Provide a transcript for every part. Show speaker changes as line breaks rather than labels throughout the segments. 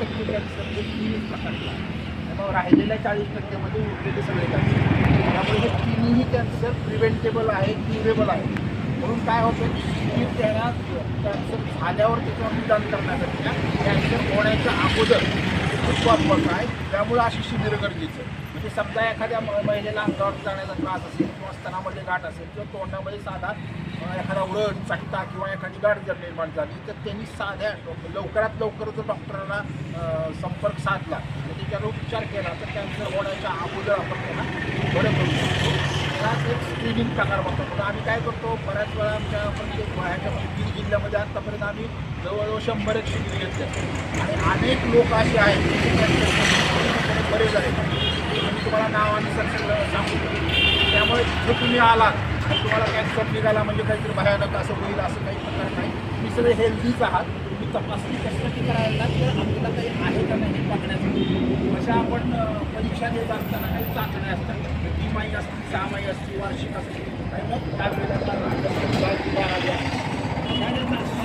टक्के कॅन्सर म्हणजे मग राहिलेल्या चाळीस टक्क्यामध्ये उरलेले सगळे कॅन्सर त्यामुळे हे तिन्ही कॅन्सर प्रिव्हेंटेबल आहे क्युरेबल आहे. म्हणून काय होतं की त्यांना कॅन्सर झाल्यावर त्याच्यावर निदान करण्यासाठी कॅन्सर होण्याच्या अगोदर खूप महत्त्वाचं आहे. त्यामुळे अशी शिबिरं गरजेचं आहे म्हणजे समजा एखाद्या म- महिलेला अंगावर जाण्याचा त्रास असेल किंवा स्तनामध्ये गाठ असेल किंवा तोंडामध्ये साधा एखादा व्रण चट्टा किंवा एखादी गाठ जर निर्माण झाली तर त्यांनी साध्या लवकरात लवकर जर डॉक्टरांना संपर्क साधला तर त्याच्यावर उपचार केला तर कॅन्सर होण्याच्या अगोदर आपण त्यांना बरं करू शकतो. त्यात एक स्क्रीनिंग प्रकार म्हणतो. म्हणजे आम्ही काय करतो? बऱ्याच वेळा आमच्या प्रत्येक ह्याच्यामध्ये बीड जिल्ह्यामध्ये आतापर्यंत आम्ही जवळजवळ शंभर एक शिबिर घेतले आणि अनेक लोक असे आहेत बरेच आहेत तुम्हाला तुम्हाला नावानुसार सगळं सांगू त्यामुळे तिथे तुम्ही आलात आणि तुम्हाला कॅन्सर निघाला म्हणजे काहीतरी भयानक असं होईल असं काही प्रकार नाही. तुम्ही सगळे हेल्दीच आहात. तुम्ही तपासणी कशासाठी करायला तर आपल्याला काही आहे का नाही हे बघण्यासाठी? अशा आपण परीक्षा देत असताना काही चाचण्या असतात. तिमाही असतील सहामाही असतील वार्षिक असतील आणि मग त्यावेळेला त्यानंतर त्या चाचण्या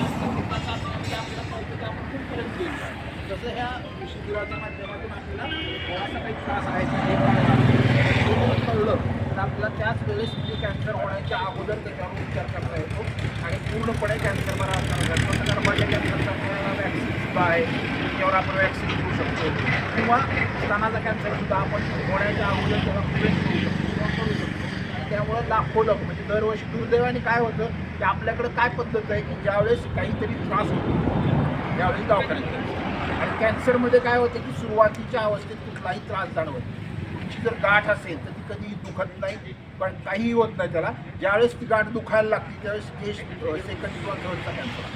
असतात त्या चाचण्यांमध्ये आपल्याला कळतं की आपण कुठपर्यंत गेलो जसं ह्या शिबिराच्या माध्यमातून आपल्याला असा काही त्रास आहे. कळलं. तर आपल्याला त्याच वेळेस म्हणजे कॅन्सर होण्याच्या अगोदर त्याच्यावर उपचार करता येतो. आणि पूर्णपणे कॅन्सर बरा कारण माझ्या कॅन्सरचा आपल्याला वॅक्सिन सुद्धा आहे. त्याच्यावर आपण वॅक्सिन घेऊ शकतो. किंवा स्तनाचा कॅन्सर सुद्धा आपण होण्याच्या अगोदर त्याला प्रिव्हेंट करू शकतो. किंवा करू शकतो. त्यामुळं लाखो लोक म्हणजे दरवर्षी दुर्दैवाने काय होतं? की आपल्याकडं काय पद्धत आहे? की ज्यावेळेस काहीतरी त्रास होतो. त्यावेळेस दवाखान्यात. आणि कॅन्सरमध्ये काय होतं की सुरुवातीच्या अवस्थेत कुठलाही त्रास जाणवत तुमची जर गाठ असेल तर ती कधीही दुखत नाही पण काहीही होत नाही त्याला. ज्यावेळेस ती गाठ दुखायला लागते त्यावेळेस स्टेज सेकंड किंवा थर्डचा कॅन्सर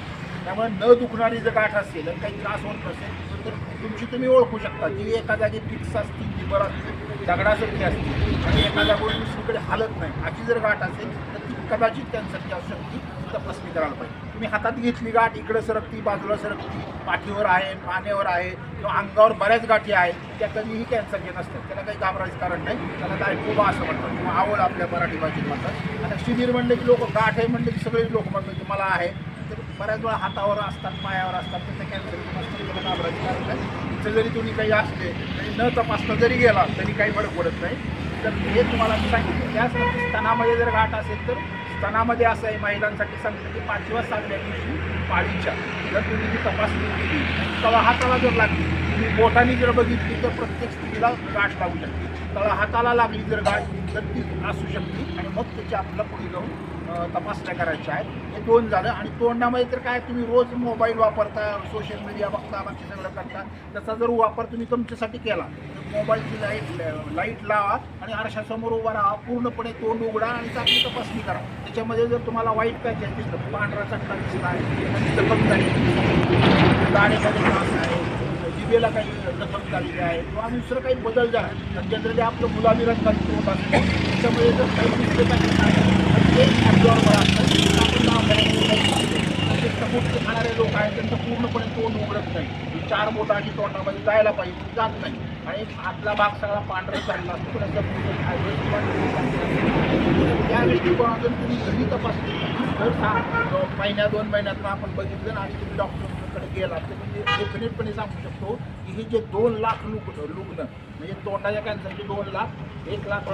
त्यामुळे न दुखणारी जर गाठ असेल आणि काही त्रास होत नसेल तर तुमची तुम्ही ओळखू शकता जी एका जागी फिक्स असतील लिबर असते दगडासारखी असते आणि एका जागेवर दुसरीकडे हालत नाही. अशी जर गाठ असेल तर ती कदाचित कॅन्सरची असू शकते ती तपासणी करायला पाहिजे. तुम्ही हातात घेतली गाठ इकडं सरकती बाजूला सरकती पाठीवर आहे मानेवर आहे किंवा अंगावर बऱ्याच गाठी आहेत त्या कधीही कॅन्सर घेत असतात त्याला काही घाबरायचं कारण नाही. त्याला काय कोबा असं म्हणतात. किंवा आवड आपल्या मराठी भाषेत म्हणतात. आता शिबिर म्हणलं की लोक गाठ आहे म्हणलं की सगळे लोक म्हणतात की मला आहे. तर बऱ्याच वेळा हातावर असतात पायावर असतात तर कॅन्सर नसतं त्याला घाबरायचं कारण नाही. इथं जरी तुम्ही काही असले तरी न तपासता जरी गेला तरी काही फरक पडत नाही. तर हे तुम्हाला मी सांगितलं. त्याच स्तनामध्ये जर गाठ असेल तर स्तनामध्ये असं आहे महिलांसाठी सांगतो की पाचव्या सातव्या दिवशी पाळीच्या. जर तुम्ही ती तपासणी केली तळा हाताला जर लागली तुम्ही बोटाने जर बघितली तर प्रत्येक स्त्रीला गाठ लागू शकते. तळा हाताला लागली जर गाठ तर ती असू शकते. आणि मग त्याची आपल्याला पुढे जाऊन तपासण्या करायच्या आहेत. हे दोन झालं. आणि तोंडामध्ये तर काय तुम्ही रोज मोबाईल वापरता सोशल मीडिया बघता बाकी सगळं करता. त्याचा जर वापर तुम्ही तुमच्यासाठी केला तर मोबाईलची लाइट लाइट लावा आणि आरशासमोर उभा राहा. पूर्णपणे तोंड उघडा आणि चांगली तपासणी करा. त्याच्यामध्ये जर तुम्हाला वाईट पॅचेस दिसलं पांढरा चट्टा दिसला आहे एखादी जखम झाली दाढेमध्ये त्रास आहे. जिभेला काही दखल झालेली आहे किंवा दुसरं काही बदल झाला तर जनरली आपलं गुलाबी रंगाची होत असते त्याच्यामुळे जर काही दिसले काही ते ॲब्झॉर्बर खाणारे लोक आहेत त्यांचं पूर्णपणे तोंड उघडत नाही. चार चार बोटाची तोंडामध्ये जायला पाहिजे जात नाही. आणि आतला भाग सगळा पांढरा चालला असतो. त्या दृष्टिकोनातून तुम्ही घरी तपासली तर महिन्या दोन महिन्यातून आपण बघितलं आणि तुम्ही डॉक्टर डॉक्टरकडे गेला तर म्हणजे डेफिनेटपणे सांगू शकतो की हे जे दोन लाख लुक रुग्ण म्हणजे तोंडाच्या कॅन्सरचे दोन लाख एक लाख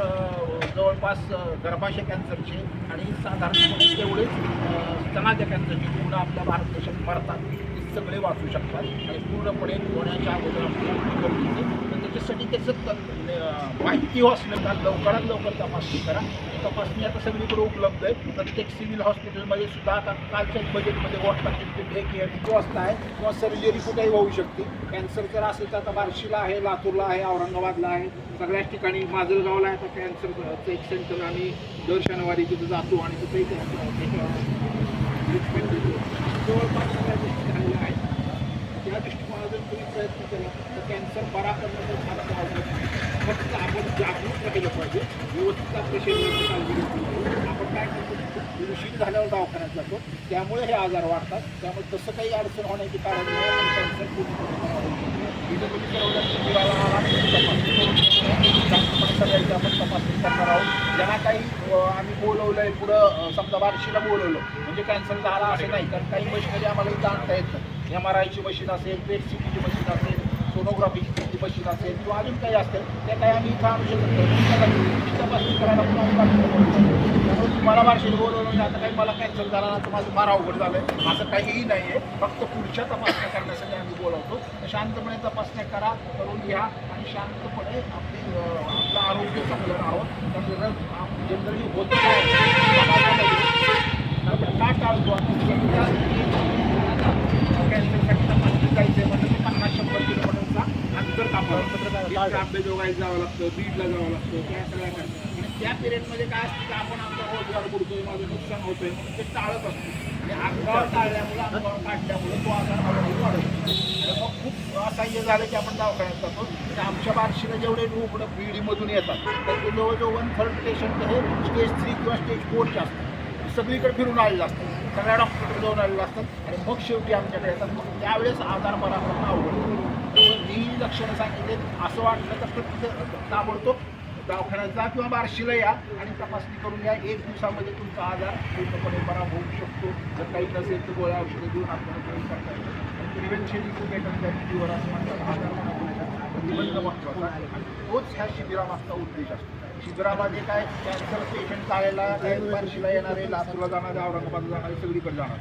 जवळपास गर्भाशय कॅन्सरचे आणि साधारणपणे तेवढेच स्तनाच्या कॅन्सरचे रुग्ण आपल्या भारत देशात मरतात. सगळे वाचू शकतात. आणि पूर्णपणे होण्याच्या अगोदर तर त्याच्यासाठी त्याचं म्हणजे, माहिती असलं का लवकरात लवकर तपासणी करा. तपासणी आता सगळीकडे उपलब्ध आहे. प्रत्येक सिव्हिल हॉस्पिटलमध्ये सुद्धा आता कालच्याच बजेटमध्ये वॉटर डे केअर व्यवस्था आहे. किंवा सर्जरी कुठेही होऊ शकते. कॅन्सर जर असेल तर आता बार्शीला आहे लातूरला आहे औरंगाबादला आहे. सगळ्याच ठिकाणी माजलगावला आहे. तर कॅन्सरचं एक सेंटर आम्ही दर शनिवारी तिथं जातो आणि तिथेही Thank you. त्या दृष्टिकोनातून तुम्ही प्रयत्न केला तर कॅन्सर बरा करण्याचं फार अवघड नाही. फक्त आपण जागरूक राहिलं पाहिजे. व्यवस्थित आपल्या शरीराची काळजी घेतली आपण काय करतो? दूषित झाल्यावर दवाखान्यात जातो. त्यामुळे हे आजार वाढतात. त्यामुळे तसं काही अडचण होण्याची कारण कॅन्सर पूर्णपणे तुम्ही सर्वजण शिबिराला तपासणी जास्तपणे सगळ्यांची आपण तपासणी करणार आहोत. ज्यांना काही आम्ही बोलवलं आहे पुढं समजा बार्शीला बोलवलं. म्हणजे कॅन्सर झाला असं नाही. कारण काही मशिनरी आम्हाला जाणता आणता येत नाही. एम आर आयची मशीन असेल पेट सी टीची मशीन असेल सोनोग्राफीची मशीन असेल किंवा अजून काही असेल त्या काही आम्ही इथं आणू शकतो तपासणी करायला पण आम्ही पाठवतो. त्यामुळे तुम्हाला बारशीला बोलवलं म्हणजे आता काही मला कॅन्सल झाला तर माझं फार अवघड झालं आहे असं काहीही नाही आहे फक्त पुढच्या तपासण्या करण्यासाठी आम्ही बोलावतो. तर शांतपणे तपासण्या करा करून घ्या आणि शांतपणे आपली आपलं आरोग्य चांगलं राहावं. त्यामुळे जनरली होत काय समाजामध्ये आपण का टाळतो आता कॅन्सरसाठी तपासणी जायचं म्हणजे ते पन्नास शंभर किलोमीटरचा अंतर कापावं आंबेजोगाई जावं लागतं बीडला जावं लागतं त्या सगळ्या आणि त्या पिरियडमध्ये काय असतं की आपण आमचा रोजगार बुडतोय माझं नुकसान होतंय म्हणून ते टाळत असतो आणि अंगावर टाळल्यामुळे अंगावर काढल्यामुळे तो आजार हळूहळू वाढतो मग खूप असह्य झालं की आपण दवाखान्यात जातो आणि आमच्या बार्शीला जेवढे रुग्ण बीडीमधून येतात तर ते जवळजवळ वन थर्ड पेशंट हे स्टेज थ्री किंवा स्टेज फोरचे असतात. सगळीकडे फिरून आलेलं असतं. सगळ्या डॉक्टरकडे जाऊन आलेलं असतात आणि मग शेवटी आमच्याकडे येतात. मग त्यावेळेस आजार बरा करणं अवघड त्यामुळे लक्षणं सांगितले. असं वाटलं तर तिथं ताबडतोब दवाखान्यात जा किंवा बार्शीला या आणि तपासणी करून या. एक दिवसामध्ये तुमचा आजार पूर्णपणे बरा होऊ शकतो. जर काही नसेल तर गोळ्या औषधं देऊन आपल्याला करता येईल. प्रिव्हेन्शन इज बेटर असं म्हणतात. आजार प्रतिबंध आणि तोच ह्या शिबिरामागचा उद्देश असतो. शिबिरामध्ये काय कॅन्सर पेशंट चालायला काय बार्शीला येणारे लातूरला जाणारे औरंगाबादला जाणारे सगळीकडे जाणार.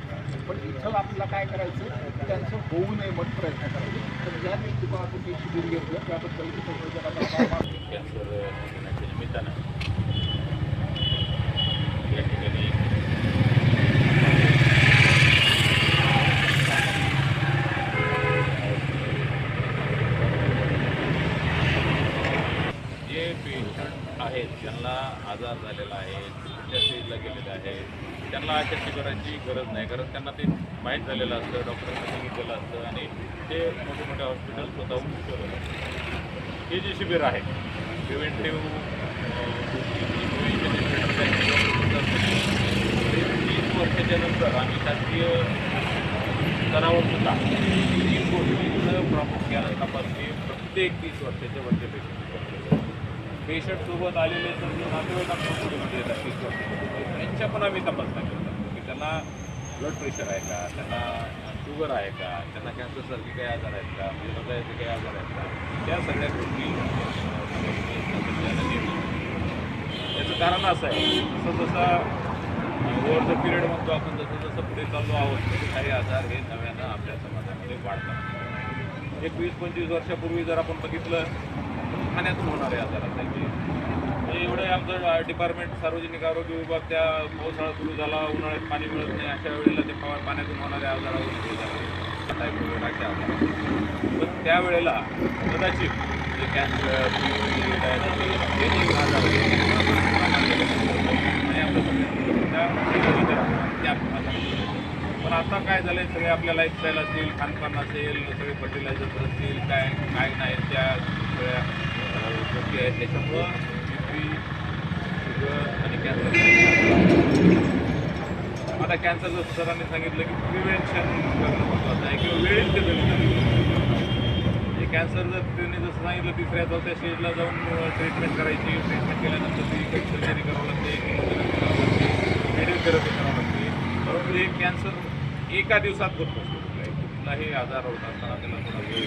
पण इथं आपल्याला काय करायचं त्यांचं होऊ नये म्हणून प्रयत्न करायचे. तर ज्या दृष्टिकोनातून हे शिबिर घेतलं त्याबद्दल
कॅन्सर निमित्तानं या ठिकाणी जे पेशंट आहेत ज्यांना आजार झालेला आहे त्या स्टेजला गेलेले आहेत त्यांना अशा शिबिराची गरज नाही कारण त्यांना ते माहीत झालेलं असतं डॉक्टरांनी सांगितलेलं असतं आणि ते मोठे मोठे हॉस्पिटल स्वतःहून करत असतं हे जे शिबिर आहे प्रिव्हेंटिव्ह तीस वर्षाच्या नंतर आम्ही शासकीय स्तरावर सुद्धा तीन गोष्टींचं प्रामुख्यानं तपासणी प्रत्येक तीस वर्षाच्या वरचे पेशंटसोबत आलेले तर जे नातेवाईक आमच्या येतात त्यांच्या पण आम्ही तपासण्या करतात की त्यांना ब्लड प्रेशर आहे का? त्यांना शुगर आहे का? त्यांना कॅन्सरसारखे काही आजार आहेत का? म्हणजे हृदयाचे काही आजार आहेत का? त्या सगळ्या गोष्टी त्याचं याचं कारण असं आहे जसं जसं ओव्हर द पिरियड म्हणतो आपण जसं जसं पुढे चाललो आहोत तसे काही आजार हे नव्यानं आपल्या समाजामध्ये वाढतात. एक वीस पंचवीस वर्षापूर्वी जर आपण बघितलं ठाण्यातून होणारे आजार आता म्हणजे एवढे आमचं डिपार्टमेंट सार्वजनिक आरोग्य विभाग त्या पावसाळा सुरू झाला उन्हाळ्यात पाणी मिळत नाही अशा वेळेला ते पाण्यातून होणाऱ्या आजारावर झाले. पण त्यावेळेला कदाचित जे कॅन्सर हे आजार पण आता काय झालंय? सगळे आपल्या लाईफस्टाईल असतील खानपान असेल सगळे फर्टिलायझर्स असतील काय काय नाही त्या सगळ्या गोष्टी आहेत. त्याच्यामुळं बीपी शुगर आणि कॅन्सर आता कॅन्सर जसं सरांनी सांगितलं की प्रिव्हेन्शन करणं महत्त्वाचं आहे किंवा वेळेत ते म्हणजे कॅन्सर जर त्यांनी जसं सांगितलं तिसऱ्या चौथ्या स्टेजला जाऊन ट्रीटमेंट करायची ट्रीटमेंट केल्यानंतर ती काही सर्जरी करावं लागते रेडिओथेरपी करावं लागते परंतु हे कॅन्सर एका दिवसात होत नसतो. कुठलाही आजार होत असताना त्याला थोडा वेळ